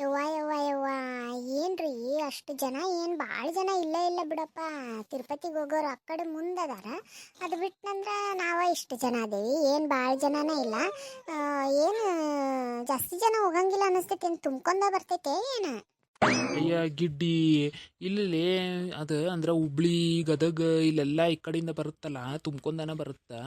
ಯವ್ವ ಯವ್ವ ಯವ್ವ. ಏನ್ರಿ? ಅಷ್ಟು ಜನ ಏನು ಭಾಳ ಜನ ಇಲ್ಲ ಇಲ್ಲ ಬಿಡಪ್ಪ. ತಿರುಪತಿಗೆ ಹೋಗೋರು ಆ ಕಡೆ ಅದು ಬಿಟ್ಟಂದ್ರೆ ನಾವ ಇಷ್ಟು ಜನ ಅದೇವಿ. ಏನು ಭಾಳ ಜನನೇ ಇಲ್ಲ. ಏನು ಜಾಸ್ತಿ ಜನ ಹೋಗಂಗಿಲ್ಲ ಅನ್ನಿಸ್ತೈತಿ ಏನು ತುಂಬ್ಕೊಂಡ ಬರ್ತೈತೆ, ಏನು? ಅಯ್ಯ, ಗಿಡ್ಡಿ. ಇಲ್ಲಿ ಅದು ಅಂದ್ರೆ ಹುಬ್ಳಿ, ಗದಗ ಇಲ್ಲೆಲ್ಲ ಈ ಕಡೆಯಿಂದ ಬರುತ್ತಲ್ಲ ತುಂಬ್ಕೊಂಡನ ಬರುತ್ತೆ?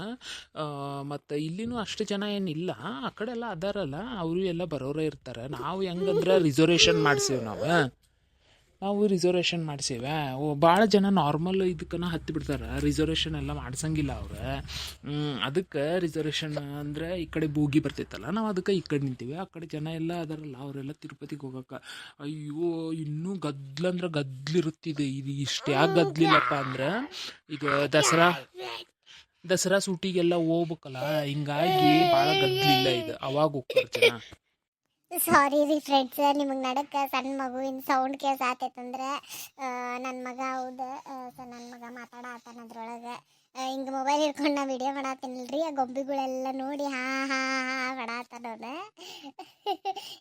ಮತ್ತು ಇಲ್ಲಿನೂ ಅಷ್ಟು ಜನ ಏನಿಲ್ಲ. ಆ ಕಡೆ ಎಲ್ಲ ಅದಾರಲ್ಲ, ಅವರು ಎಲ್ಲ ಬರೋರೇ ಇರ್ತಾರೆ. ನಾವು ಹೆಂಗಂದ್ರೆ ರಿಸರ್ವೇಷನ್ ಮಾಡ್ಸೇವೆ ನಾವು. ನಾವು ರಿಸರ್ವೇಷನ್ ಮಾಡ್ಸೇವೆ? ಓ ಭಾಳ ಜನ ನಾರ್ಮಲ್ ಇದಕ್ಕನ ಹತ್ತಿ ಬಿಡ್ತಾರೆ ರಿಸರ್ವೇಷನ್ ಎಲ್ಲ ಮಾಡ್ಸಂಗಿಲ್ಲ ಅವ್ರು. ಅದಕ್ಕೆ ರಿಸರ್ವೇಷನ್ ಅಂದರೆ ಈ ಕಡೆ ಬೋಗಿ ಬರ್ತೈತಲ್ಲ, ನಾವು ಅದಕ್ಕೆ ಈ ಕಡೆ ನಿಂತೀವಿ. ಆ ಕಡೆ ಜನ ಎಲ್ಲ ಅದರಲ್ಲ, ಅವರೆಲ್ಲ ತಿರುಪತಿಗೆ ಹೋಗೋಕೆ. ಅಯ್ಯೋ, ಇನ್ನೂ ಗದ್ಲಂದ್ರೆ ಗದ್ಲಿರುತ್ತಿದೆ ಇದು ಇಷ್ಟು ಯಾಕೆ ಗದ್ಲಿಲ್ಲಪ್ಪ ಅಂದ್ರೆ ಈಗ ದಸರಾ ದಸರಾ ಸೂಟಿಗೆಲ್ಲ ಹೋಗ್ಬೇಕಲ್ಲ, ಹಿಂಗಾಗಿ ಭಾಳ ಗದ್ಲಿಲ್ಲ ಇದು. ಅವಾಗ ಹೋಗ್ತಾರೆ ಜನ ಸಾರಿ ರೀ ಫ್ರೆಂಡ್ಸ್ ನಿಮಗೆ ನಡಕ್ಕೆ ಸಣ್ಣ ಮಗುವಿನ ಸೌಂಡ್ ಕೇಸ್ ಆತೈತಂದ್ರೆ ನನ್ನ ಮಗ ಹೌದು ಸೊ ನನ್ನ ಮಗ ಮಾತಾಡ ಆತನ ಅದ್ರೊಳಗೆ ಹಿಂಗೆ ಮೊಬೈಲ್ ಹಿಡ್ಕೊಂಡು ನಾ ವಿಡಿಯೋ ಮಾಡತ್ತೀನಿಲ್ರಿ ಆ ಗೊಂಬಿಗಳೆಲ್ಲ ನೋಡಿ ಹಾ ಹಾ ಹಾ ಮಾಡತ್ತಾನವನ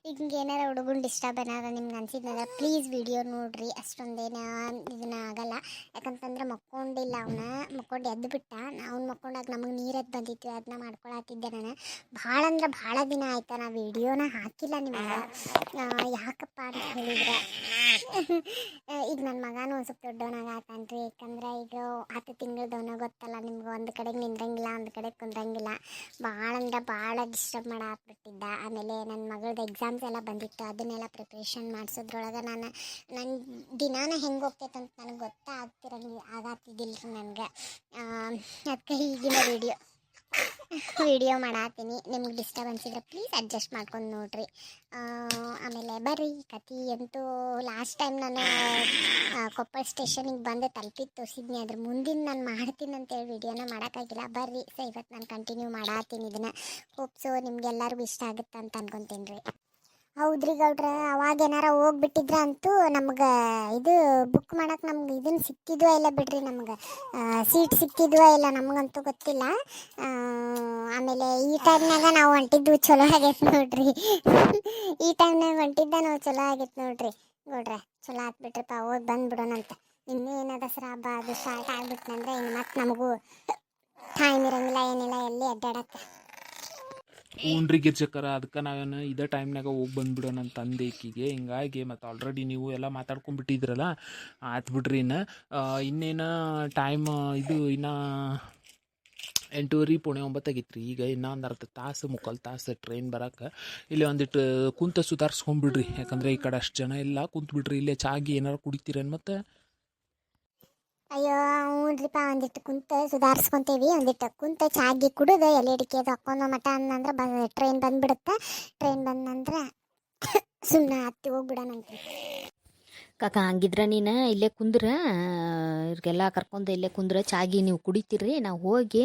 ಹಿಂಗೆ ಏನಾರ ಹುಡುಗನ್ ಡಿಸ್ಟರ್ಬ್ ಏನಾರ ನಿಮ್ಗೆ ಅನ್ಸಿದ್ನಲ್ಲ ಪ್ಲೀಸ್ ವಿಡಿಯೋ ನೋಡ್ರಿ, ಅಷ್ಟೊಂದೇನು ಇದನ್ನ ಆಗಲ್ಲ. ಯಾಕಂತಂದ್ರೆ ಮಕ್ಕೊಂಡಿಲ್ಲ ಅವನ, ಮಕ್ಕೊಂಡು ಎದ್ದು ಬಿಟ್ಟ ಅವ್ನು ಮಕ್ಕೊಂಡಾಗ ನಮಗೆ ನೀರದ್ದು ಬಂದಿತ್ತು ಅದನ್ನ ಮಾಡ್ಕೊಳತ್ತಿದ್ದೆ ನಾನು. ಭಾಳ ಅಂದ್ರೆ ಭಾಳ ದಿನ ಆಯ್ತಾ ನಾ ವಿಡಿಯೋನ ಹಾಕಿಲ್ಲ ನಿಮ್ಗೆ. ಯಾಕಪ್ಪ ಅಂತ ಹೇಳಿದ್ರೆ? ಈಗ ನನ್ನ ಮಗನೂ ಒಂದು ಸ್ವಲ್ಪ ದೊಡ್ಡವನಾಗತ್ತಾನ್ರಿ ಯಾಕಂದ್ರೆ ಈಗ ಹತ್ತು ತಿಂಗಳದವನ ಗೊತ್ತಲ್ಲ, ನಿಮ್ಗೆ ಒಂದು ಕಡೆ ನಿಂದ್ರಂಗಿಲ್ಲ, ಒಂದು ಕಡೆ ಕುಂದಂಗಿಲ್ಲ ಭಾಳ ಅಂದ್ರೆ ಭಾಳ ಡಿಸ್ಟರ್ಬ್ ಮಾಡಾಕ್ಬಿಟ್ಟಿದ್ದ ಆಮೇಲೆ ನನ್ನ ಮಗಳದ್ದು ಎಕ್ಸಾಮ್ಸ್ ಎಲ್ಲ ಬಂದಿತ್ತು, ಅದನ್ನೆಲ್ಲ ಪ್ರಿಪ್ರೇಷನ್ ಮಾಡಿಸೋದ್ರೊಳಗೆ ನಾನು ನನ್ನ ದಿನಾನ ಹೆಂಗೆ ಹೋಗ್ತೈತೆ ಅಂತ ನನಗೆ ಗೊತ್ತಾಗ್ತಿರಂಗಿಲ್ಲ ಆಗತ್ತಿದ್ದಿಲ್ಲ ರೀ ನನಗೆ ಅದಕ್ಕೆ ಈಗಿನ ವಿಡಿಯೋ ವಿಡಿಯೋ ಮಾಡಾತೀನಿ. ನಿಮ್ಗೆ ಡಿಸ್ಟರ್ಬೆನ್ಸ್ ಇದ್ರೆ ಪ್ಲೀಸ್ ಅಡ್ಜಸ್ಟ್ ಮಾಡ್ಕೊಂಡು ನೋಡ್ರಿ. ಆಮೇಲೆ ಬರ್ರಿ ಕತಿ ಅಂತೂ ಲಾಸ್ಟ್ ಟೈಮ್ ನಾನು ಕೊಪ್ಪಳ ಸ್ಟೇಷನಿಗೆ ಬಂದು ತಲುಪಿತ್ತು. ತೋರಿಸಿದ್ನಿ ಅದ್ರ ಮುಂದಿನ ನಾನು ಮಾಡ್ತೀನಿ ಅಂತೇಳಿ ವಿಡಿಯೋನ ಮಾಡೋಕ್ಕಾಗಿಲ್ಲ. ಬರ್ರಿ ಸೊ ಇವತ್ತು ನಾನು ಕಂಟಿನ್ಯೂ ಮಾಡಾತೀನಿ ಇದನ್ನು. ಹೋಪ್ಸು ನಿಮ್ಗೆಲ್ಲರಿಗೂ ಇಷ್ಟ ಆಗುತ್ತೆ ಅಂತ ಅನ್ಕೊಂತೀನಿ ರೀ. ಹೌದ್ರಿ ಗೌಡ್ರ, ಅವಾಗ ಏನಾರ ಹೋಗ್ಬಿಟ್ಟಿದ್ರ ಅಂತೂ ನಮ್ಗೆ ಇದು ಬುಕ್ ಮಾಡಕ್ಕೆ ನಮ್ಗೆ ಇದನ್ನು ಸಿಕ್ತಿದ್ವಾ ಇಲ್ಲ ಬಿಡ್ರಿ ನಮ್ಗೆ. ಸೀಟ್ ಸಿಕ್ತಿದ್ವಾ ಇಲ್ಲ ನಮಗಂತೂ ಗೊತ್ತಿಲ್ಲ. ಆಮೇಲೆ ಈ ಟೈಮ್ನಾಗ ನಾವು ಹೊಂಟಿದ್ದು ಚಲೋ ಆಗೈತೆ ನೋಡ್ರಿ. ಈ ಟೈಮ್ನಾಗ ಹೊಂಟಿದ್ದ ನಾವು ಚಲೋ ಆಗೈತೆ ನೋಡ್ರಿ ಗೌಡ್ರ. ಚಲೋ ಆಗ್ಬಿಟ್ರಪ್ಪ ಹೋಗಿ ಬಂದ್ಬಿಡೋಣಂತ ಇನ್ನೇನು ಸರ, ಹಬ್ಬ ಅದು ಸ್ಟಾರ್ಟ್ ಆಗ್ಬಿಟ್ನಂದ್ರೆ ಇನ್ನು ಮತ್ತೆ ನಮಗೂ ಟೈಮ್ ಇರಂಗಿಲ್ಲ, ಏನಿಲ್ಲ, ಎಲ್ಲಿ ಅಡ್ಡಾಡಕ್ಕೆ ಹ್ಞೂನ್ರಿ ಗಿರ್ಜಕ್ಕರ ಅದಕ್ಕೆ ನಾವೇನು ಇದೇ ಟೈಮ್ನಾಗ ಹೋಗಿ ಬಂದ್ಬಿಡೋ ನನ್ನ ತಂದೆ ಈಕಿಗೆ. ಹಿಂಗಾಗಿ ಮತ್ತು ಆಲ್ರೆಡಿ ನೀವು ಎಲ್ಲ ಮಾತಾಡ್ಕೊಂಡ್ಬಿಟ್ಟಿದ್ರಲ್ಲ, ಆಯ್ತು ಬಿಡ್ರಿ ಇನ್ನು. ಇನ್ನೇನು ಟೈಮ್ ಇದು ಇನ್ನು ಎಂಟೂವರೆ, ಪುಣೆ ಒಂಬತ್ತಾಗಿತ್ತು ಈಗ ಇನ್ನೂ ಒಂದು ಅರ್ಧ ತಾಸು, ಮುಕ್ಕಾಲು ತಾಸು ಟ್ರೈನ್ ಬರಕ್ಕೆ ಇಲ್ಲಿ ಒಂದಿಟ್ಟು ಕುಂತ ಸುಧಾರಿಸ್ಕೊಂಡ್ಬಿಡ್ರಿ. ಯಾಕಂದರೆ ಈ ಕಡೆ ಅಷ್ಟು ಜನ ಇಲ್ಲ, ಕುಂತ್ಬಿಡ್ರಿ. ಇಲ್ಲೇ ಚಾಗಿ ಏನಾರು ಕುಡಿತೀರೇನು ಮತ್ತೆ? ಅಯ್ಯೋ ಹ್ಞೂನ್ರಿಪ್ಪ ಒಂದಿಟ್ಟು ಕುಂತ ಸುಧಾರಿಸ್ಕೊಂತೇವಿ ಒಂದಿಟ್ಟು ಕುಂತ ಚಾಗಿ ಕುಡಿದು ಎಲೆ ಅಡಿಕೆ ಅದು ಹಾಕೊಂಡು ಮಠ ಅನ್ನಂದ್ರೆ ಬ ಟ್ರೈನ್ ಬಂದ್ಬಿಡುತ್ತೆ. ಟ್ರೈನ್ ಬಂದಂದ್ರೆ ಸುಮ್ಮನೆ ಹತ್ತಿ ಹೋಗ್ಬಿಡೋಣಂತೆ ಕಾಕ ಹಂಗಿದ್ರೆ ನೀನು ಇಲ್ಲೇ ಕುಂದ್ರ ಇವ್ರಿಗೆಲ್ಲ ಕರ್ಕೊಂಡು ಇಲ್ಲೇ ಕುಂದ್ರ ಚಾಗಿ ನೀವು ಕುಡಿತೀರಿ ನಾವು ಹೋಗಿ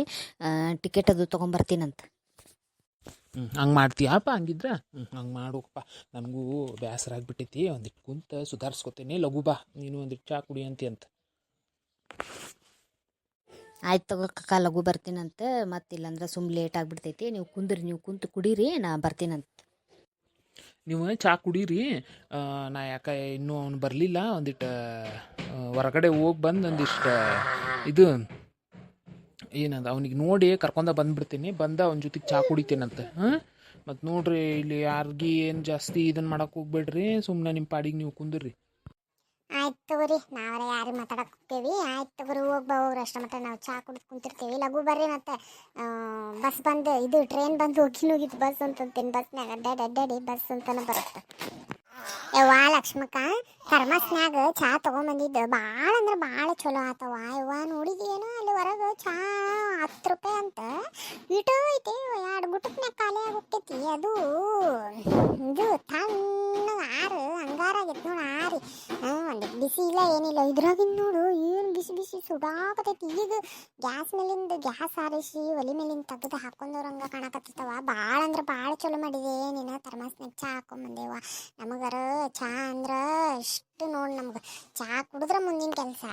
ಟಿಕೆಟ್ ಅದು ತೊಗೊಂಬರ್ತೀನಂತ. ಹ್ಞೂ ಹಂಗೆ ಮಾಡ್ತೀಯಪ್ಪ ಹಂಗಿದ್ರೆ? ಹ್ಞೂ ಹಂಗೆ ಮಾಡೋಕಪ್ಪ. ನನಗೂ ಬೇಸರ ಆಗಿಬಿಟ್ಟೈತಿ ಒಂದಿಟ್ಟು ಕುಂತ ಸುಧಾರಿಸ್ಕೊತೇನೆ ಲಘು ಬಾ ನೀನು ಒಂದಿಟ್ಟು ಚಾ ಕುಡಿ ಅಂತಿ ಅಂತ. ಆಯ್ತು ತಗೋ ಲಗು ಲಘು ಮತ್ತೆ ಇಲ್ಲಾಂದ್ರೆ ಸುಮ್ ಲೇಟ್ ಆಗಿಬಿಡ್ತೈತಿ. ನೀವು ಕುಂದ್ರಿ, ನೀವು ಕುಂತು ಕುಡೀರಿ, ನಾ ಬರ್ತೀನಂತ. ನೀವು ಚಾ ಕುಡೀರಿ. ನಾ ಯಾಕೆ ಇನ್ನೂ ಅವ್ನು ಬರಲಿಲ್ಲ. ಒಂದಿಟ್ಟು ಹೊರಗಡೆ ಹೋಗಿ ಬಂದು ಒಂದಿಷ್ಟು, ಇದು, ಏನದ ಅವ್ನಿಗೆ ನೋಡಿ ಕರ್ಕೊಂಡ ಬಂದ್ಬಿಡ್ತೀನಿ. ಬಂದ ಅವನ ಜೊತೆಗೆ ಚಾ ಕುಡಿತೀನಂತೆ. ಹಾಂ? ಮತ್ತು ನೋಡ್ರಿ, ಇಲ್ಲಿ ಯಾರಿಗೆ ಏನು ಜಾಸ್ತಿ ಇದನ್ನು ಮಾಡೋಕೆ ಹೋಗ್ಬೇಡ್ರಿ. ಸುಮ್ಮನೆ ನಿಮ್ಮ ಪಾಡಿಗೆ ನೀವು ಕುಂದ್ರಿ. ಆಯ್ತು ತಗೋರಿ, ನಾವರ ಯಾರು ಮಾತಾಡಕ್ಕೆ ಹೋಗ್ತೀವಿ. ಆಯ್ತು ತಗೋರಿ, ಹೋಗಿ ಬಾ, ಹೋಗ್ರಿ. ಅಷ್ಟ ಮಟ್ಟ ನಾವು ಚಾ ಕುಡಿದು ಕುಂತಿರ್ತೀವಿ. ಲಘು ಬರ್ರಿ ಮತ್ತೆ ಬಸ್ ಬಂದು, ಇದು ಟ್ರೈನ್ ಬಂದು ಹೋಗಿ ನುಗಿತು ಬಸ್ ಅಂತಂತೀನಿ. ಬಸ್ನಾಗ ಅಡ್ಡಾಡಿ ಅಡ್ಡಾಡಿ ಬಸ್ ಅಂತಾನೆ ಬರುತ್ತೆ. ಯಾವ ಲಕ್ಷ್ಮಕ್ಕ. ಥರ್ಮಸ್ನ್ಯಾಗ ಚಾ ತೊಗೊಂಬಂದಿದ್ದು. ಭಾಳ ಅಂದ್ರೆ ಭಾಳ ಚಲೋ ಆತವ. ಇವ ನೋಡಿದೇನು ಅಲ್ಲಿ ಹೊರಗೆ ಚಾ ಹತ್ತು ರೂಪಾಯಿ ಅಂತ. ಇಟೋ ಐತಿ, ಎರಡು ಗುಟಕ್ನ್ಯಾಗ ಖಾಲಿ ಆಗೋಗ್ತೈತಿ ಅದು, ಇದು ತಣ್ಣಗೆ ಆರು ಹಂಗಾರ ಆಗೈತಿ ನೋಡು ಆರಿ. ಒಂದು ಬಿಸಿ ಇಲ್ಲ, ಏನಿಲ್ಲ. ಇದ್ರಾಗಿಂದ ನೋಡು, ಏನು ಬಿಸಿ ಬಿಸಿ ಸುಡಾಕತೈತಿ. ಈಗ ಗ್ಯಾಸ್ ಮೇಲಿಂದ ಗ್ಯಾಸ್ ಆರಿಸಿ, ಒಲಿ ಮೇಲಿಂದ ತೆಗೆದು ಹಾಕೊಂಡವ್ರಂಗ ಕಾಣಕತ್ತಿತ್ತವ ಭಾಳ ಅಂದ್ರೆ ಭಾಳ ಚಲೋ ಮಾಡಿದೆ. ನೀನು ಥರ್ಮಸ್ನಾಗ ಚಹಾ ಹಾಕೊಂಬಂದೇವ. ನಮಗರ ಚಾ ಅಂದ್ರೆ ಇಷ್ಟು ನೋಡಿ ನಮ್ಗೆ. ಚಾ ಕುಡಿದ್ರೆ ಮುಂದಿನ ಕೆಲಸ.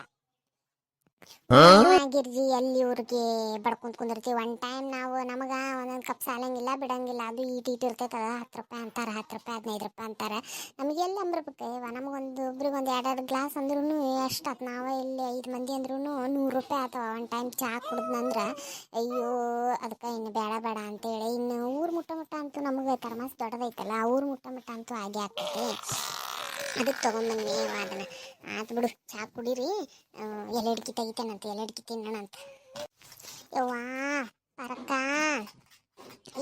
ಗಿರ್ಜಿ ಎಲ್ಲಿ ಊರಿಗೆ ಬಡ್ಕೊಂತ ಕುಂದಿರ್ತೀವಿ. ಒನ್ ಟೈಮ್ ನಾವು ನಮಗೆ ಒಂದೊಂದು ಕಪ್ ಸಾಲಂಗಿಲ್ಲ ಬಿಡಂಗಿಲ್ಲ. ಅದು ಈಟ್ ಈಟ್ ಇರ್ತೈತದ ಹತ್ತು ರೂಪಾಯಿ ಅಂತಾರೆ ಹತ್ತು ರೂಪಾಯಿ ಹದಿನೈದು ರೂಪಾಯಿ ಅಂತಾರೆ. ನಮಗೆ ಎಲ್ಲಿ ಅಂಬಿರ್ಬೇಕು ಇವ ನಮಗೊಂದು ಒಬ್ರಿಗೆ ಒಂದು ಎರಡು ಗ್ಲಾಸ್ ಅಂದ್ರೂ ಎಷ್ಟು ಆತು. ನಾವೇ ಇಲ್ಲಿ ಐದು ಮಂದಿ ಅಂದ್ರೂ ನೂರು ರೂಪಾಯಿ ಆತವ ಒನ್ ಟೈಮ್ ಚಹಾ ಕುಡಿದ್ನಂದ್ರೆ ಅಯ್ಯೋ ಅದಕ್ಕೆ ಇನ್ನು ಬೇಡ ಬೇಡ ಅಂತೇಳಿ ಇನ್ನು ಊರು ಮುಟ್ಟ ಮುಟ್ಟ ಅಂತೂ ನಮಗೆ ತರ್ಮಾಸ್ ದೊಡ್ಡದೈತಲ್ಲ ಊರು ಮುಟ್ಟ ಮುಟ್ಟ ಅಂತೂ ಆಗೇ ಆಗ್ತೈತಿ. ಅದಕ್ಕೆ ತೊಗೊಂಬನ್ನಿ ಅದನ್ನ. ಆತು ಬಿಡು ಚಹಾ ಕುಡೀರಿ. ಎಲೆ ಅಡಿಕೆ ತೆಗಿತೇನಂತ, ಎಲೆ ಅಡಿಕೆ ತಿನ್ನೋಣಂತ ಯವ್ವಾ ಪರಕ್ಕ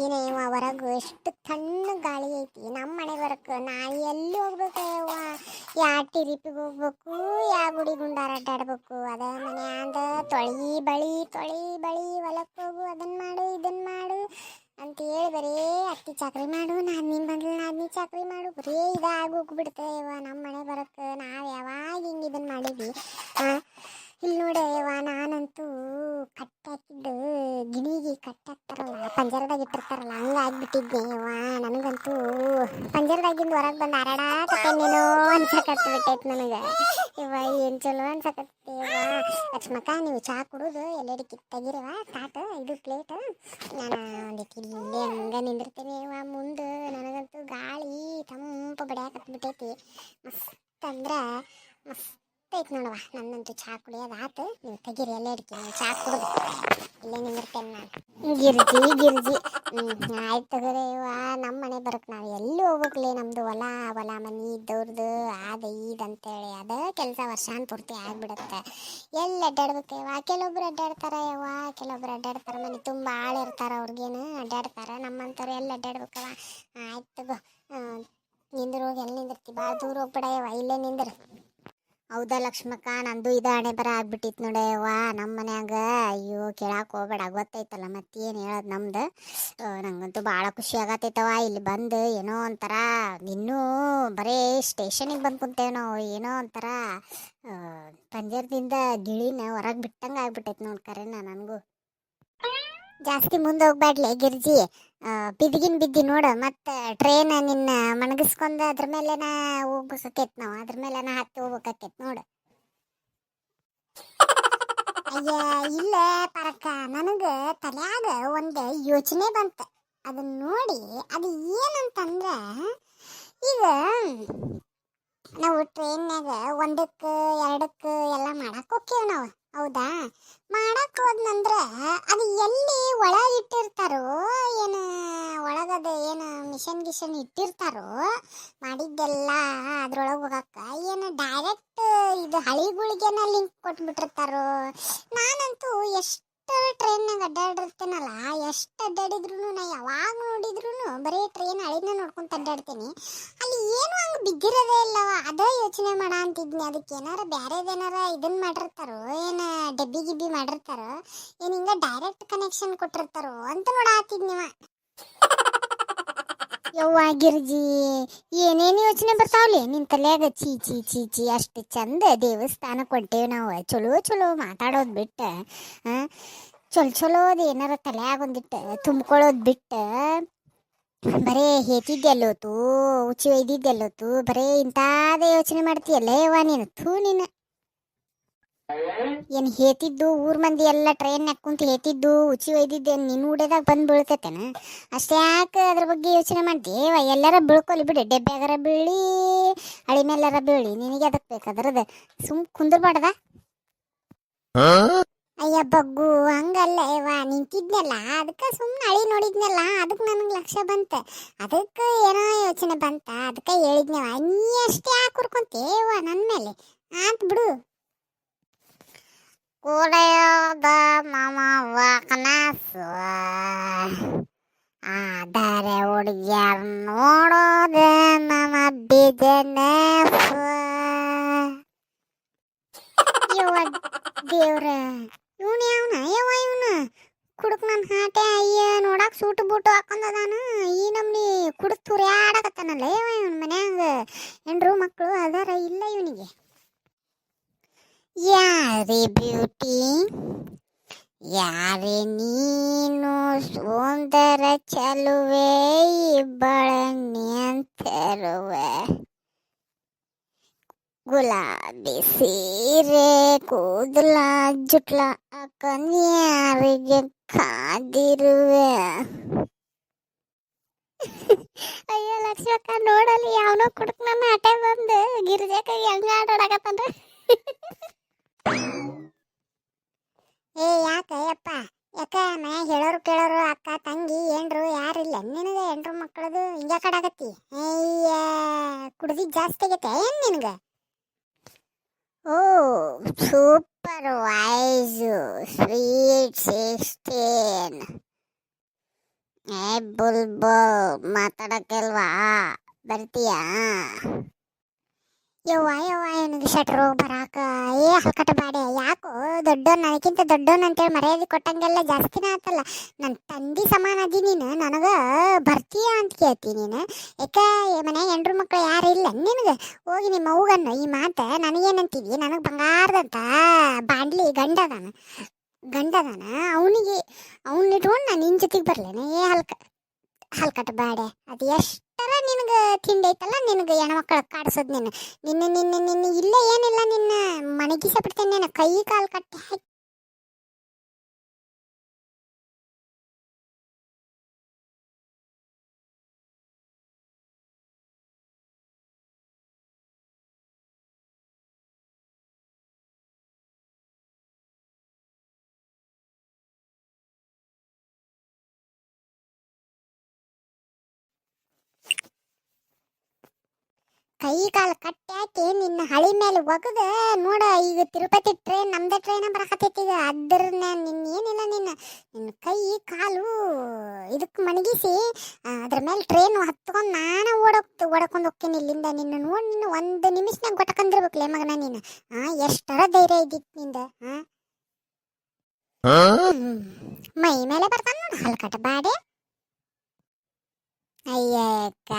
ಏನೇ ಇವ ಹೊರಗು ಎಷ್ಟು ತಣ್ಣ ಗಾಳಿ ಐತಿ. ನಮ್ಮ ಮನೆ ಬರಕ್ಕೆ ನಾ ಎಲ್ಲಿ ಹೋಗ್ಬೇಕು, ಯವ್ವ? ಯಾ ಟಿರಿಪಿಗೆ ಹೋಗ್ಬೇಕು, ಯಾ ಗುಡಿ ಗುಂಡಾರ ಆಟಾಡ್ಬೇಕು ಅದೇ ಮನೆ ಅಂದ ತೊಳಿ, ಬಳಿ ತೊಳಿ, ಬಳಿ ಹೊಲಕ್ಕೆ ಹೋಗು ಅದನ್ನ ಮಾಡು ಇದನ್ನ ಮಾಡು. ಅಂತೇಳಿ ಬರೀ ಅತ್ತಿ ಚಾಕ್ರಿ ಮಾಡು ನಾದ್ನಿ ಬಂದ್ಲು ನಾದ್ನಿ ಚಾಕ್ರಿ ಮಾಡು ಬರೇ ಇದಾಗ ಹೋಗ್ಬಿಡ್ತೇವ ನಮ್ಮ ಮನೆ ಬರಕ್ಕೆ ನಾವು ಯಾವಾಗ ಹಿಂಗೆ ಇದನ್ನು ಮಾಡಿದ್ವಿ ಆ, ಇಲ್ಲಿ ನೋಡಿ ಯವ್ವ, ನಾನಂತೂ ಕಟ್ಟಾಕಿದ್ದು ಗಿಣಿಗೆ ಕಟ್ಟಾಕ್ತಾರಲ್ಲ, ಪಂಜರದಾಗ ಇಟ್ಟಿರ್ತಾರಲ್ಲ ಹಂಗಾಗ್ಬಿಟ್ಟಿದ್ದೆ ಯವ್ವ. ನನಗಂತೂ ಪಂಜರದಾಗಿಂದ ಹೊರಗೆ ಬಂದು ಹರಡಾಕತ್ತೇನೇನೋ ಅನ್ಸಕತ್ತು ಬಿಟ್ಟೈತೆ ನನಗೆ. ಇವ ಏನು ಚಲೋ ಅನ್ಸಕತ್ತೆ ಯವ್ವ. ಲಕ್ಷ್ಮಕ್ಕ, ನೀವು ಚಹಾ ಕುಡಿದು, ಎಲ್ಲೆಡೆ ತೆಗಿರವ ತಾಟ ಇದು ಪ್ಲೇಟ್. ನಾನು ಒಂದಿಟ್ಟು ಇಲ್ಲೇ ಹಂಗೆ ನಿಂದಿರ್ತೀನಿ ಯವ್ವ. ಮುಂದೆ ನನಗಂತೂ ಗಾಳಿ ತಂಪು ಬಡಿಯಾಕತ್ಬಿಟ್ಟೈತಿ ಮಸ್ತ್ ಅಂದ್ರೆ ಮಸ್ತ್ ಐತಿ ನೋಡವ ನನ್ನಂತೂ ಚಹಾ ಕುಡಿಯೋದು ಆತು. ನೀವು ತೆಗೀರಿ ಎಲ್ಲ ಇಡ್ತೀನಿ ಚಾ ಕುಡಿದು. ಇಲ್ಲೇ ನಿಂದಿರ್ತೇನೆ ನಾನು. ಗಿರ್ಜಿ ಗಿರ್ಜಿ. ಆಯ್ತು ತಗೋರಿ ಯವ್ವ ನಮ್ಮ ಮನೆ ಬರಕ್ಕೆ ನಾವು ಎಲ್ಲಿ ಹೋಗ್ಬೇಕ್ಲಿ ನಮ್ದು ಹೊಲ ಹೊಲ ಮನೆ ಇದ್ದವ್ರದ್ದು ಆದ ಈದ್ ಅಂತೇಳಿ. ಅದ ಕೆಲಸ ವರ್ಷಾನ್ ಪೂರ್ತಿ ಆಗ್ಬಿಡುತ್ತೆ. ಎಲ್ಲಿ ಅಡ್ಡಾಡ್ಬೇಕು ಯವ್ವ ಕೆಲವೊಬ್ರು ಅಡ್ಡಾಡ್ತಾರ ಯವ್ವ ಕೆಲವೊಬ್ರು ಅಡ್ಡಾಡ್ತಾರ ಮನೆ. ತುಂಬ ಆಳ್ ಇರ್ತಾರ ಅವ್ರಿಗೇನು ಅಡ್ಡಾಡ್ತಾರ. ನಮ್ಮಂಥವ್ರು ಎಲ್ಲಿ ಅಡ್ಡಾಡ್ಬೇಕವ ಆಯ್ತು ತಗೋ. ನಿಂದ್ರು ಎಲ್ಲಿ ನಿಂದಿರ್ತಿ? ಭಾಳ ದೂರ ಹೋಗ್ಬೇಡ ಯವ್ವ ಇಲ್ಲೇ ನಿಂದ್ರ. ಹೌದಾ ಲಕ್ಷ್ಮಕ್ಕ? ನಂದು ಇದ ಹಣೆ ಬರ ಆಗ್ಬಿಟ್ಟಿತ್ತು ನೋಡೆ ವಾ ನಮ್ಮ ಮನ್ಯಾಗ ಅಯ್ಯೋ ಕೇಳಕ್ಕೆ ಹೋಗ್ಬೇಡ. ಗೊತ್ತೈತಲ್ಲ ಮತ್ತೇನು ಹೇಳೋದು ನಮ್ದು? ನಂಗಂತೂ ಭಾಳ ಖುಷಿ ಆಗತ್ತೈತವ ಇಲ್ಲಿ ಬಂದು ಏನೋ ಒಂಥರ ಇನ್ನೂ ಬರೀ ಸ್ಟೇಷನಿಗೆ ಬಂದು ಕುಂತೇವೆ ಏನೋ ಒಂಥರ ಪಂಜರದಿಂದ ಗಿಳಿನ ಹೊರಗೆ ಬಿಟ್ಟಂಗೆ ಆಗ್ಬಿಟ್ಟೈತೆ ನೋಡಿ ನನಗೂ. ಜಾಸ್ತಿ ಮುಂದೆ ಹೋಗ್ಬ್ಯಾಡ್ಲೆ ಗಿರ್ಜಿ? ಆ, ಬಿದ್ಗಿನ್ ಬಿದ್ದಿ ನೋಡು ಮತ್ತೆ ಟ್ರೈನ್ ನಿನ್ನ ಮಣಗಿಸ್ಕೊಂಡ್ ಅದ್ರ ಮೇಲೆ ನಾ ಹೋಗ್ಬೇಕಾಕೈತ್ ನಾವು ಅದ್ರ ಮೇಲೆ ಹತ್ತಿ ಹೋಗ್ಬೇಕಾಕೈತ್ ನೋಡು. ಅಯ್ಯ ಇಲ್ಲ ಪರಕ್ಕ ನನಗ ತಲ್ಯಾಗ ಒಂದು ಯೋಚನೆ ಬಂತ. ಅದನ್ನ ನೋಡಿ ಅದು ಏನಂತಂದ್ರ ಈಗ ನಾವು ಟ್ರೈನ್ಯಾಗ ಒಂದಕ್ಕೆ ಎರಡಕ್ಕೆ ಎಲ್ಲ ಮಾಡಕ್ ಹೋಕ್ಕೇವೆ ನಾವು. ಹೌದಾ? ಮಾಡಕ್ ಹೋದ್ನಂದ್ರ ಅದು ಎಲ್ಲಿ ಒಳಗೆ ಇಟ್ಟಿರ್ತಾರೋ, ಏನು ಒಳಗದ ಏನು ಮಿಷನ್ ಗಿಷನ್ ಇಟ್ಟಿರ್ತಾರೋ, ಮಾಡಿದ್ದೆಲ್ಲ ಅದ್ರೊಳಗೆ ಹೋಗಕ್ಕ ಏನು ಡೈರೆಕ್ಟ್ ಇದು ಹಳಿಗಳಿಗೆನ ಲಿಂಕ್ ಕೊಟ್ಬಿಟ್ಟಿರ್ತಾರೋ? ನಾನಂತೂ ಎಷ್ಟು ಟ್ರೈನ್ನಾಗ ಅಡ್ಡಾಡಿರ್ತೇನಲ್ಲ ಎಷ್ಟು ಅಡ್ಡಾಡಿದ್ರು ನಾ ಯಾವಾಗ ನೋಡಿದ್ರು ಬರೀ ಟ್ರೈನ್ ಹಳಿನ ನೋಡ್ಕೊಂತ ಅಡ್ಡಾಡ್ತೀನಿ. ಅಲ್ಲಿ ಏನು ಹಂಗೆ ಬಿದ್ದಿರೋದೇ ಇಲ್ಲವ, ಅದೇ ಯೋಚನೆ ಮಾಡ ಅಂತಿದ್ನಿ. ಅದಕ್ಕೆ ಏನಾರ ಬ್ಯಾರೇದೇನಾರ ಇದನ್ನ ಮಾಡಿರ್ತಾರೋ, ಏನು ಡಬ್ಬಿ ಗಿಬ್ಬಿ ಮಾಡಿರ್ತಾರೋ, ಏನು ಹಿಂಗೆ ಡೈರೆಕ್ಟ್ ಕನೆಕ್ಷನ್ ಕೊಟ್ಟಿರ್ತಾರೋ ಅಂತ ನೋಡಾತಿದ್ನಿವ ಯವ್ವ ಗಿರ್ಜಿ ಏನೇನು ಯೋಚನೆ ಬರ್ತಾವಲ್ಲಿ ನಿನ್ ತಲೆಯಾಗ ಚೀ ಚೀ ಚೀ ಚೀ ಅಷ್ಟು ಚಂದ ದೇವಸ್ಥಾನ ಕೊಟ್ಟೇವಿ ನಾವು. ಚಲೋ ಚಲೋ ಮಾತಾಡೋದು ಬಿಟ್ಟು ಚಲೋ ಚಲೋ, ಚಲೋದು ಏನಾರ ತಲೆಯಾಗ ಒಂದಿಟ್ಟು ತುಂಬ್ಕೊಳ್ಳೋದು ಬಿಟ್ಟು, ಬರೇ ಹೇತಿದ್ದೆಲ್ಲೋತು, ಉಚ್ಚಿ ಒಯ್ದಿದ್ದೆಲ್ಲೋತು, ಬರೇ ಇಂಥಾದೇ ಯೋಚನೆ ಮಾಡ್ತೀಯಲ್ಲ ಯವ್ವ ನೀನು? ಥೂ ನೀನು ಏನು ಹೇತಿದ್ದು ಊರ್ ಮಂದಿ ಎಲ್ಲ ಟ್ರೈನ್ ಕುಂತ ಹೇತಿದ್ದು ಉಚಿ ಒಯ್ದಿದ್ದು ನಿನ್ನ ಉಡೇದಾಗ ಬಂದು ಬೀಳ್ತೈತೇನ? ಅಷ್ಟೇ ಯಾಕೆ ಅದ್ರ ಬಗ್ಗೆ ಯೋಚನೆ ಮಾಡ್ತೀವ ಎಲ್ಲಾರ ಬೀಳ್ಕೊಲಿ ಬಿಡಿ ಡೆಬ್ಬ್ಯಾಗಾರ ಬೀಳಿ ಹಳಿ ಮೇಲಾರ ಬೀಳಿ ನಿನಗೆ ಅದಕ್ಕೆ ಬೇಕಾದ್ರದ ಸುಮ್ ಕುಂದರ್ಬಾಡ್ದ ಅಯ್ಯ ಬಗ್ಗು ಹಂಗಲ್ಲ ಯವ್ವ ನಿಂತಿದ್ನಲ್ಲ ಅದಕ್ಕೆ ಸುಮ್ಮನೆ ಅಳಿ ನೋಡಿದ್ನಲ್ಲ ಅದಕ್ಕೆ ನನಗೆ ಲಕ್ಷ್ಯ ಬಂತ. ಅದಕ್ಕೆ ಏನೋ ಯೋಚನೆ ಬಂತ ಅದಕ್ಕೆ ಹೇಳಿದ್ನವ. ನೀ ಅಷ್ಟೇ ಯಾಕೆ ಕುರ್ಕೊಂತೇವ ನನ್ನ ಮೇಲೆ? ಆತ್ ಬಿಡು. ಕೂಡೆಯೋದ ಮಾಮವ್ವ ಕನಸು ಆದರೆ ಹುಡುಗಿಯರ ನೋಡೋದೆ ನಮ್ಮ ಬಿಜನೆಸ್ ಯವ್ವ ದೇವ್ರ ಇವನು ಯಾವನ ಯವ್ವ ಇವನು ಕುಡುಕ್ ನನ್ನ ಹಾಟೆ ಅಯ್ಯ ನೋಡಕ್ ಸೂಟು ಬೂಟು ಹಾಕೊಂಡದಾನ ಈ ನಮ್ನಿ ಕುಡುಕ್ ತುರ್ಯಾಡಕತ್ತಾನಲ್ಲ ಯವ್ವ ಇವನ್ ಮನ್ಯಾಗ ಹೆಂಡ್ರು ಮಕ್ಕಳು ಅದಾರ ಇಲ್ಲ ಇವನಿಗೆ ಯಾರೇ ಬ್ಯೂಟಿ ಯಾರೇ ನೀನು ಸುಂದರ ಚಲುವೆ, ಇಬ್ಬಳ ಅಂತರುವೆ ಗುಲಾಬಿ ಸೀರೆ, ಕೂದಲ ಜುಟ್ಲ ಯಾರಿಗೆ ಕಾದಿರುವೆ. ಅಯ್ಯೋ, ಲಕ್ಷ್ಮಕ್ಕ ನೋಡಲಿ ಯಾವನೋ ಕುಡ್ಕ ನನ್ನ ಅಟೆ ಬಂದು ಗಿರಿಜಕ್ಕ ಹೆಂಗ ಆಡೋಡಕತ್ತಂದ್ರೆ ಏ ಯಾಕ ಯಪ್ಪ ಯಾಕ ಮನ್ಯಾಗ ಹೇಳೋರು ಕೇಳೋರು ಅಕ್ಕ, ತಂಗಿ, ಏನ್ರು ಯಾರಿಲ್ಲ ನಿನಗೆ ಎಂಟ್ರು ಮಕ್ಕಳದು ಹಿಂಗ ಕಡಾಕತ್ತಿ ಅಯ್ಯ ಕುಡ್ದಿದ್ ಜಾಸ್ತಿ ಆಗೈತೆ ಏನ್ ನಿನಗ? ಓ ಸೂಪರ್ ವೈಸು ಸ್ವೀಟ್ ಸಿಕ್ಸ್ಟೀನ್ ಏ, ಬುಲ್ಬುಲ್ ಮಾತಾಡಕ್ಕೆಲ್ವಾ ಬರ್ತೀಯಾ? ಯವ್ವ ಯವ್ವ ನನಗೆ ಶಟ್ರು, ಬರಾಕ? ಏ ಹಲ್ಕಟ ಬಾಡೆ, ಯಾಕೋ ದೊಡ್ಡೋನ್ ನನಗಿಂತ ದೊಡ್ಡೋನ್ ಅಂತೇಳಿ ಮರ್ಯಾದೆ ಕೊಟ್ಟಂಗೆಲ್ಲ ಜಾಸ್ತಿನ ಆತಲ್ಲ. ನನ್ನ ತಂದಿ ಸಮಾನ ಅದಿ ನೀನು, ನನಗೆ ಬರ್ತೀಯ ಅಂತ ಕೇಳ್ತಿ ನೀನು. ಯಾಕೆ ಮನೆ ಹೆಂಡ್ರು ಮಕ್ಕಳು ಯಾರು ಇಲ್ಲ ನಿನಗೆ? ಹೋಗಿ ನಿಮ್ಮ ಅವ್ಗನ್ನು ಈ ಮಾತು ನನಗೇನಂತೀವಿ? ನನಗೆ ಬಂಗಾರದಂತ ಬಾಂಡ್ಲಿ ಗಂಡದಾನ. ಗಂಡದಾನ? ಅವನಿಗೆ ಅವನ್ನ ಇಟ್ಕೊಂಡು ನಾನು ನಿನ್ನ ಜೊತೆಗೆ ಬರಲೇನೆ. ಏ, ಹಲ್ಕ, ಹಲ್ಕಟ ಬಾಡೆ, ಅದು ಎಷ್ಟರ ನಿನಗೆ ತಿಂಡಿ ಐತಲ್ಲ, ನಿನಗೆ ಹೆಣ್ಮಕ್ಳು ಕಾಡ್ಸೋದು ನೀನು. ನಿನ್ನ ನಿನ್ನ ನಿನ್ನ, ಇಲ್ಲ ಏನಿಲ್ಲ ನಿನ್ನ. ಮನೆಗಿಸ ಬಿಡ್ತೇನೆ ನಾನು. ಕೈ ಕಾಲು ಕಟ್ಟಿ ಹಾಕಿ. ಕೈ ಕಾಲು ಕಟ್ಟಿ ಹಾಕಿ ನಿನ್ನ ಹಳಿ ಮೇಲೆ ಒಗದ ನೋಡ ಈಗ ತಿರುಪತಿ ಟ್ರೈನ್ ನಮ್ದ ಟ್ರೈನ್ ಬರಕತ್ತೈತಿ ಈಗ. ಅದ್ರನ್ನ ನಿನ್ನ ಏನಿಲ್ಲ ನಿನ್ನ. ನಿನ್ನ ಕೈ ಕಾಲು ಇದಕ್ಕೆ ಮಣಗಿಸಿ ಅದ್ರ ಮೇಲೆ ಟ್ರೈನ್ ಹತ್ಕೊಂಡು ನಾನು ಓಡೋಗ್ತು ಓಡಕೊಂಡು ಹೋಗ್ತೀನಿ ಇಲ್ಲಿಂದ. ನಿನ್ನ ನೋಡಿ ನಿನ್ನ ಒಂದು ನಿಮಿಷನಾಗ ಗೊಟ್ಟಕಂದಿರ್ಬೇಕಲೇ ಮಗನ ನೀನು. ಆ ಎಷ್ಟರ ಧೈರ್ಯ ಇದ್ದಿತ್ತು ನಿಂದ ಹಾ. ಮೈ ಮೇಲೆ ಬರ್ತಾನ ನೋಡು ಹಲ್ಕಟ ಬಾಡೆ. ಅಯ್ಯಕ್ಕ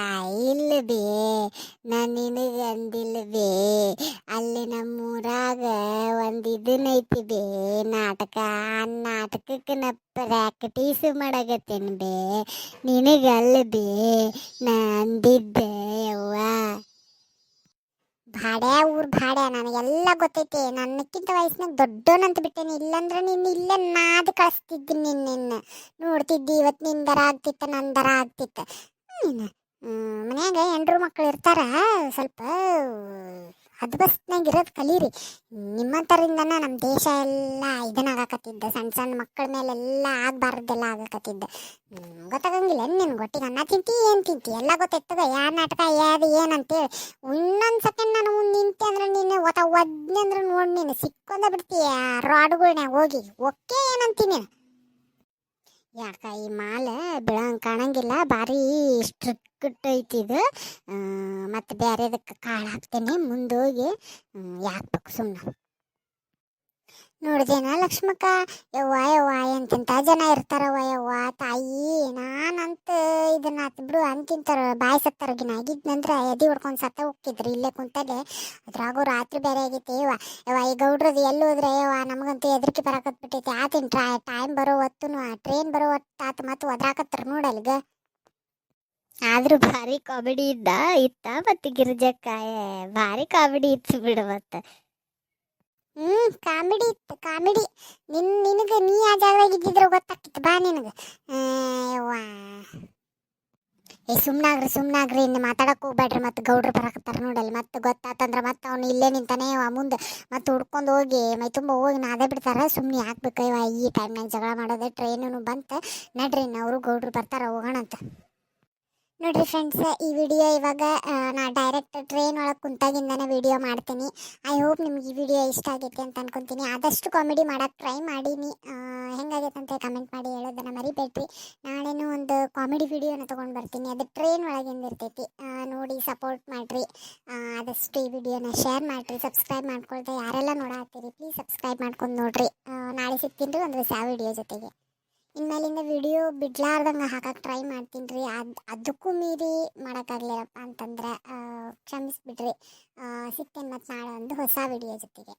ಇಲ್ಲ ಬೇ ನಾನು ನಿನಗೆ ಅಂದಿಲ್ಲ ಅಲ್ಲಿ ನಮ್ಮೂರಾಗ ಒಂದು ಇದನ್ನೈತಿ ನಾಟಕ, ಆ ನಾಟಕಕ್ಕೆ ನಾ ಪ್ರಾಕ್ಟೀಸ್ ಮಾಡಾಕತ್ತೇನೆ ಬೇ. ನಿನಗಲ್ಲ ಬೇ ನಾ ಅಂದಿದ್ದೆ ಯವ್ವ. ಭಾಡ್ಯಾ ಊರ್ ಭಾಡೆ, ನನಗೆಲ್ಲ ಗೊತ್ತೈತಿ. ನನ್ನಕ್ಕಿಂತ ವಯಸ್ಸಿನಾಗ ದೊಡ್ಡೋನಂತ ಬಿಟ್ಟೇನೆ. ಇಲ್ಲಂದ್ರೆ ನಿನ್ನ ಇಲ್ಲೇ ನಾದ್ ಕಳಿಸ್ತಿದ್ದೀನಿ ನಿನ್ನ ನೋಡ್ತಿದ್ದಿ ಇವತ್ತು ನಿನ್ ದರ ಆಗ್ತಿತ್ತ ನನ್ನ ದರ ಆಗ್ತಿತ್ತ. ನೀನು ಮನ್ಯಾಗ ಹೆಂಡ್ರು ಮಕ್ಳು ಇರ್ತಾರ, ಸ್ವಲ್ಪ ಹದ್ಬಸ್ನಾಗ ಇರೋದು ಕಲೀರಿ. ನಿಮ್ಮಂಥರಿಂದನ ನಮ್ಮ ದೇಶ ಎಲ್ಲ ಇದನ್ನಾಗಕತ್ತಿದ್ದ ಸಣ್ಣ ಸಣ್ಣ ಮಕ್ಕಳ ಮೇಲೆಲ್ಲ ಆಗ್ಬಾರ್ದೆಲ್ಲ ಆಗಕತ್ತಿದ್ದ. ಗೊತ್ತಾಗಂಗಿಲ್ಲ. ನಿನ್ ಗೊತ್ತಿಗೆ ಅನ್ನ ತಿಂತಿ, ಏನು ತಿಂತಿ? ಎಲ್ಲ ಗೊತ್ತಾಯ್ತದ ಯಾ ನಾಟಕ, ಯಾವ್ದು ಏನಂತೇಳಿ ಇನ್ನೊಂದು ಸಿಕ್ಕೊಂಡ ಬಿಡ್ತೀಯ? ರಾಡ್ಗಳ್ನ್ಯಾಗ ಹೋಗಿ. ಒಕ್ಕೆ ಏನಂತೀನಿ ಯಾಕ ಈ ಮಾಲ ಬೆಳಂಗ್ ಕಾಣಂಗಿಲ್ಲ, ಭಾರಿ ಸ್ಟ್ರಿಕ್ಟ್ ಐತಿ ಇದು. ಮತ್ತು ಬೇರೆದಕ್ಕೆ ಕಾಳು ಹಾಕ್ತೇನೆ, ಮುಂದೋಗಿ ಯಾಕೆ ಸುಮ್ಮನೆ ನೋಡಿದೇನ ಲಕ್ಷ್ಮಕ್ಕ, ಯವ್ವ ಯವ್ವ ಎಂತೆಂಥ ಜನ ಇರ್ತಾರವ್ವ ಯವ್ವ, ತಾಯಿ, ನಾನಂತ ಇದನ್ನ ಹತ್ಬಿಡು ಅಂತಿಂತಾರ ಬಾಯಿ ಸತ್ತಾರಗಿನ ಆಗಿದ್ನಂದ್ರ ಎದಿ ಹೊಡ್ಕೊಂಡು ಸತ್ತ ಹೋಗ್ತಿದ್ರು, ಇಲ್ಲೇ ಕುಂತಲ್ಲೇ. ಅದ್ರಾಗೂ ರಾತ್ರಿ ಬೇರೆ ಆಗೈತಿ ಯವ್ವ ಯವ್ವ, ಈ ಗೌಡ್ರದ್ದು ಎಲ್ಲಿ ಹೋದ್ರೆ, ಯವ್ವ, ನಮಗಂತೂ ಹೆದರಿಕೆ ಬರಾಕತ್ಬಿಟ್ಟೈತಿ ಆತಿನ ಟ್ರಾ ಟೈಮ್ ಬರೋ ಹೊತ್ತು ಟ್ರೈನ್ ಬರೋ ಹೊತ್ತು ಆತು ಮತ್ತು ಒದ್ರಾಕತ್ತಾರ ನೋಡಲ್ಗ ಆದ್ರೂ ಭಾರಿ ಕಾಮಿಡಿ ಇದ್ದ, ಇತ್ತ ಮತ್ತೆ ಗಿರಿಜಕ್ಕ ಭಾರಿ ಕಾಮಿಡಿ ಇತ್ತು ಬಿಡು ಮತ್ತೆ. ಹ್ಮ್, ಕಾಮಿಡಿ ಇತ್ತು, ಕಾಮಿಡಿ. ನಿನ್, ನಿನಗೆ ನೀ ಆ ಜಾಗದಾಗ ಇದ್ದಿದ್ರೆ ಗೊತ್ತಾಗ್ತಿತ್ತು. ಬಾ ನಿನಗೆ. ಏ, ಸುಮ್ನಾಗ್ರಿ ಸುಮ್ನಾಗ್ರಿ. ಇನ್ನು ಮಾತಾಡಕ್ಕೆ ಹೋಗ್ಬೇಡ್ರಿ ಮತ್ತೆ ಗೌಡ್ರು ಬರಕತ್ತಾರ ನೋಡಲ್ಲಿ. ಮತ್ತೆ ಗೊತ್ತಾತಂದ್ರೆ ಮತ್ತೆ ಅವ್ನು ಇಲ್ಲೇ ನಿಂತಾನೆ ಮುಂದೆ. ಮತ್ತೆ ಹುಡ್ಕೊಂಡು ಹೋಗಿ, ಮೈ ತುಂಬ ಹೋಗಿ ನಾದೇ ಬಿಡ್ತಾರೆ. ಸುಮ್ಮನೆ ಹಾಕ್ಬೇಕು ಈ ಟೈಮ್ನಾಗ ಜಗಳ ಮಾಡೋದು? ಟ್ರೈನು ಬಂತ. ನಡ್ರಿ ಅವರು ಗೌಡ್ರು ಬರ್ತಾರೆ ಹೋಗೋಣ ಅಂತ ನೋಡ್ರಿ ಫ್ರೆಂಡ್ಸ್ ಈ ವಿಡಿಯೋ ಇವಾಗ ನಾ ಡೈರೆಕ್ಟ್ ಟ್ರೈನ್ ಒಳಗೆ ಕುಂತಾಗಿಂದನೇ ವಿಡಿಯೋ ಮಾಡ್ತೀನಿ. ಐ ಹೋಪ್ ನಿಮ್ಗೆ ಈ ವಿಡಿಯೋ ಇಷ್ಟ ಆಗೈತೆ ಅಂತ ಅನ್ಕೊಂತೀನಿ. ಆದಷ್ಟು ಕಾಮಿಡಿ ಮಾಡಕ್ಕೆ ಟ್ರೈ ಮಾಡೀನಿ. ಹೆಂಗಾಗೈತೆ ಅಂತ ಕಮೆಂಟ್ ಮಾಡಿ ಹೇಳೋದನ್ನ ಮರಿಬೇಡ್ರಿ. ನಾಳೆನೂ ಒಂದು ಕಾಮಿಡಿ ವಿಡಿಯೋನ ತೊಗೊಂಡು ಬರ್ತೀನಿ. ಅದು ಟ್ರೈನ್ ಒಳಗಿಂದ ಇರ್ತೈತಿ ನೋಡಿ ಸಪೋರ್ಟ್ ಮಾಡಿರಿ. ಆದಷ್ಟು ಈ ವಿಡಿಯೋನ ಶೇರ್ ಮಾಡಿರಿ. ಸಬ್ಸ್ಕ್ರೈಬ್ ಮಾಡ್ಕೊಳ್ತಾ ಯಾರೆಲ್ಲ ನೋಡಾತ್ತೀರಿ ಪ್ಲೀಸ್ ಸಬ್ಸ್ಕ್ರೈಬ್ ಮಾಡ್ಕೊಂಡು ನೋಡ್ರಿ. ನಾಳೆ ಸಿಗ್ತೀನಿ ರೀ ಒಂದು ಹೊಸ ವಿಡಿಯೋ ಜೊತೆಗೆ. ಇನ್ಮೇಲಿಂದ ವಿಡಿಯೋ ಬಿಡ್ಲಾರ್ದಂಗೆ ಹಾಕಕ್ಕೆ ಟ್ರೈ ಮಾಡ್ತೀನಿ ರೀ ಅದು, ಅದಕ್ಕೂ ಮೀರಿ ಮಾಡೋಕ್ಕಾಗಲಿಲ್ಲಪ್ಪ ಅಂತಂದ್ರೆ ಕ್ಷಮಿಸ್ಬಿಡ್ರಿ. ಸಿಗ್ತೇನೆ ಮತ್ತು ನಾಳೆ ಒಂದು ಹೊಸ ವಿಡಿಯೋ ಜೊತೆಗೆ.